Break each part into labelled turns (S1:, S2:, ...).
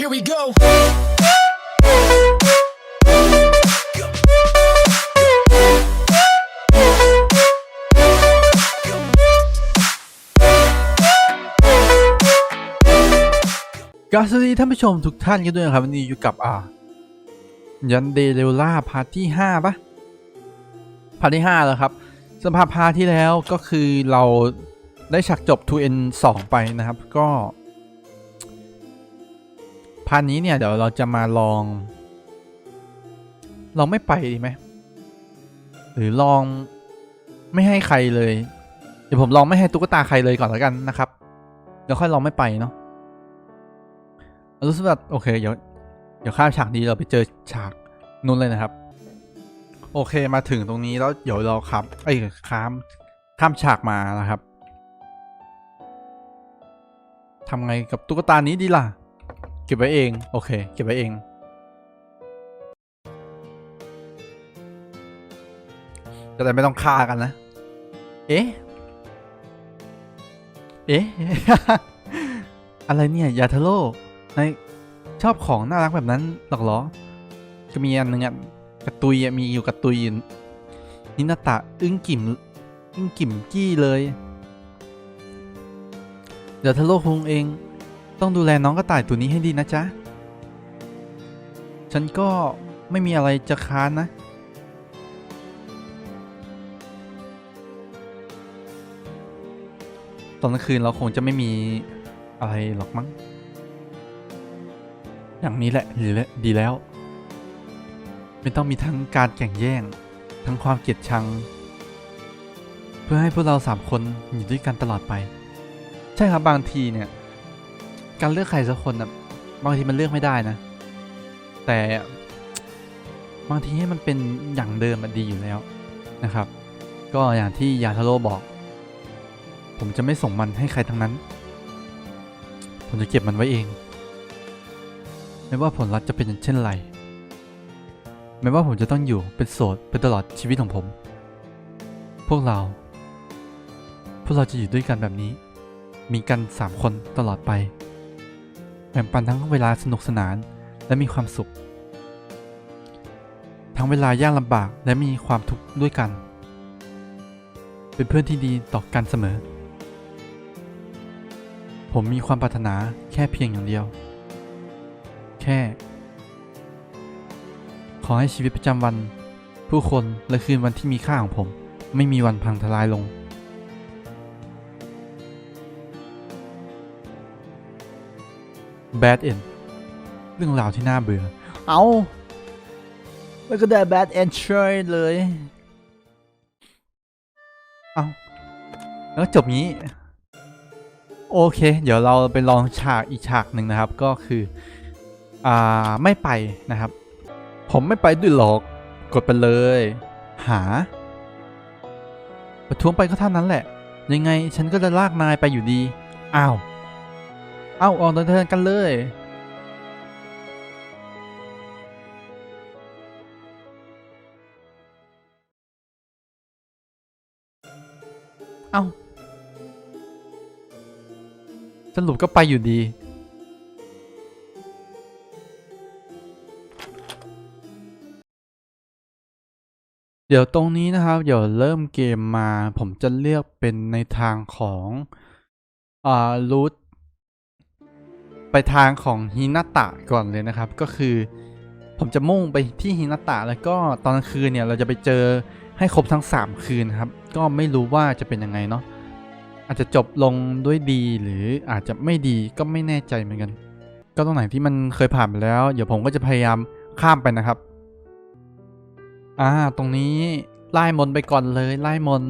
S1: Here we go.
S2: กราสวัสดีท่านผู้ชมทุกท่านกันด้วยนะครับวันนี้อยู่กับอ่ายันเดเรล่าพาร์ทที่ห้าปะพาร์ทที่ห้าแล้วครับสำหรับพาร์ทที่แล้วก็คือเราได้ฉากจบ 2N 2 ไปนะครับ ก็ พาร์ทนี้เนี่ยเดี๋ยวเราจะมาลอง ลองไม่ไปดีไหมหรือลองไม่ให้ใครเลย เดี๋ยวผมลองไม่ให้ตุ๊กตาใครเลยก่อนแล้วกันนะครับเดี๋ยวค่อยลองไม่ไปเนาะรู้สึกแบบโอเคเดี๋ยวเดี๋ยวข้ามฉากนี้เราไปเจอฉากนู้นเลยนะครับ โอเคมาถึงตรงนี้แล้วเดี๋ยวเราขับไอ้ยข้ามข้ามฉากมานะครับทำไงกับตุ๊กตานี้ดีล่ะ เก็บไว้เอง โอเค เก็บไว้เอง จะได้ไม่ต้องฆ่ากันนะ เอ๊ะ เอ๊ะ อะไรเนี่ยยาทาโร่ในชอบของน่ารักแบบนั้นหรอกเหรอ ก็มีอันหนึงอะกระตุยอะมีอยู่กระตุยนินาตะอึ้งกิ่มอึ้งกิ่มกี้เลยเดี๋ยวทาโร่คงเอง ต้องดูแลน้องกระต่ายตัวนี้ให้ดีนะจ๊ะ ฉันก็ไม่มีอะไรจะค้านนะ ตอนกลางคืนเราคงจะไม่มีอะไรหรอกมั้ง อย่างนี้แหละดีแล้วดีแล้ว ไม่ต้องมีทั้งการแข่งแย่ง ทั้งความเกลียดชัง เพื่อให้พวกเราสามคนอยู่ด้วยกันตลอดไป ใช่ครับบางทีเนี่ย การเลือกใครสักคนนะบางทีมันเลือกไม่ได้นะ แต่บางทีให้มันเป็นอย่างเดิมมันดีอยู่แล้วนะครับ ก็อย่างที่ยาทาโร่บอก ผมจะไม่ส่งมันให้ใครทั้งนั้น ผมจะเก็บมันไว้เอง ไม่ว่าผลลัพธ์จะเป็นเช่นไรไม่ว่าผมจะต้องอยู่เป็นโสดเป็นตลอดชีวิตของผม พวกเรา พวกเราจะอยู่ด้วยกันแบบนี้ มีกันสามคนตลอดไป บ่งปันทั้งเวลาสนุกสนานและมีความสุข ทั้งเวลายากลำบากและมีความทุกข์ด้วยกัน เป็นเพื่อนที่ดีต่อกันเสมอ ผมมีความปรารถนาแค่เพียงอย่างเดียว แค่ ขอให้ชีวิตประจำวัน ผู้คนและคืนวันที่มีค่าของผม ไม่มีวันพังทลายลง Bad End เรื่องราวที่น่าเบื่อ เอาแล้วก็ได้ Bad End เฉยเลย เอาแล้วก็จบงี้ โอเค เดี๋ยวเราไปลองฉากอีกฉากหนึ่งนะครับ ก็คือ อ่า ไม่ไปนะครับ ผมไม่ไปด้วยหรอก กดไปเลย หา ประท้วงไปก็เท่านั้นแหละ ยังไงฉันก็จะลากนายไปอยู่ดี อ้าว เอาออกเดินเทินกันเลยเอ้าสรุปก็ไปอยู่ดี เดี๋ยวตรงนี้นะครับ เดี๋ยวเริ่มเกมมา ผมจะเลือกเป็นในทางของ อ่ารูท ไปทางของฮินาตะก่อนเลยนะครับ ก็คือ ผมจะมุ่งไปที่ฮินาตะแล้วก็ตอนกลางคืนเนี่ยเราจะไปเจอให้ครบทั้ง 3 คืนครับ ก็ไม่รู้ว่าจะเป็นยังไงเนาะอาจจะจบลงด้วยดีหรืออาจจะไม่ดีก็ไม่แน่ใจเหมือนกัน ก็ตรงไหนที่มันเคยผ่านไปแล้ว เดี๋ยวผมก็จะพยายามข้ามไปนะครับอ่าตรงนี้ไล่มนไปก่อนเลยไล่มน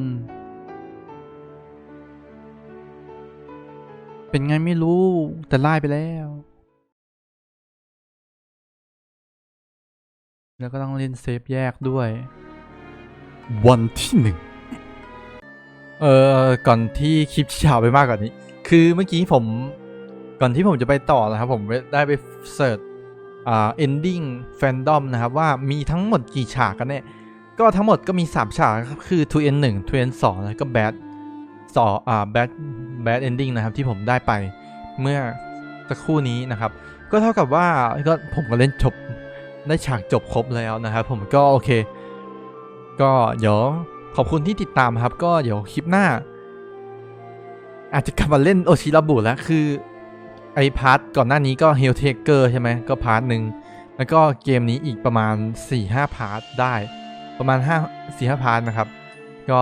S2: เป็นไงไม่รู้ แต่ไล่ไปแล้ว แล้วก็ต้องเล่นเซฟแยกด้วย วันที่หนึ่งเออก่อนที่คลิปจะยาวไปมากกว่านี้ คือเมื่อกี้ผมก่อนที่ผมจะไปต่อนะครับ ผมได้ไปเสิร์ชอ่า ending fandom นะครับ ว่ามีทั้งหมดกี่ฉากกันแน่ก็ทั้งหมดก็มี 3 ฉากครับ คือ 2n 1 2n 2แล้วก็ bad สออ่า bad bad ending นะครับที่ผมได้ไปเมื่อสักครู่นี้นะครับ ก็เท่ากับว่าก็ผมก็เล่นจบได้ฉากจบครบแล้วนะครับ ผมก็โอเค ก็เดี๋ยวขอบคุณที่ติดตามครับ ก็เดี๋ยวคลิปหน้า อาจจะกลับมาเล่นโอชิราบุแล้วคือไอพาร์ทก่อนหน้านี้ก็เฮลเทเกอร์ใช่ไหมก็พาร์ทหนึ่งแล้วก็เกมนี้อีกประมาณ 4-5 พาร์ทได้ ประมาณ 5 4-5 พาร์ทนะครับ ก็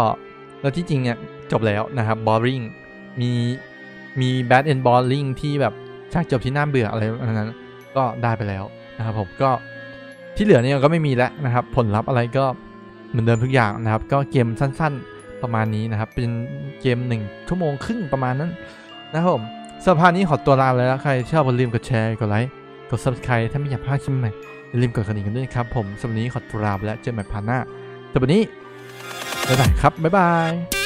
S2: แล้วที่จริงเนี่ย จบแล้วนะครับบอ r ริงมีมีแบดแอนด์บอลลิงที่แบบฉากจบที่น่าเบื่ออะไรแบบนั้น ก็ได้ไปแล้วนะครับผมก็ที่เหลือเนี่ยก็ไม่มีแล้วนะครับ ผลลัพธ์อะไรก็เหมือนเดิมทุกอย่างนะครับ ก็เกมสั้นๆประมาณนี้นะครับ เป็นเกมหนึ่งชั่วโมงครึ่งประมาณนั้นนะครับผมสำหรับพาร์นี้ขอตัวลาเลยแล้วใครชอบอย่าลืมกดแชร์กดไลค์กด subscribe ถ้าไม่อยากพลาดคลิปใหม่อย่าลืมกดกระดิ่งกันด้วยนะครับผมสำหรับวันนี้ขอตัวลาแล้วเจอกันใหม่พาร์ทหน้าสำหรับวันนี้บ๊ายบายครับบ๊ายบาย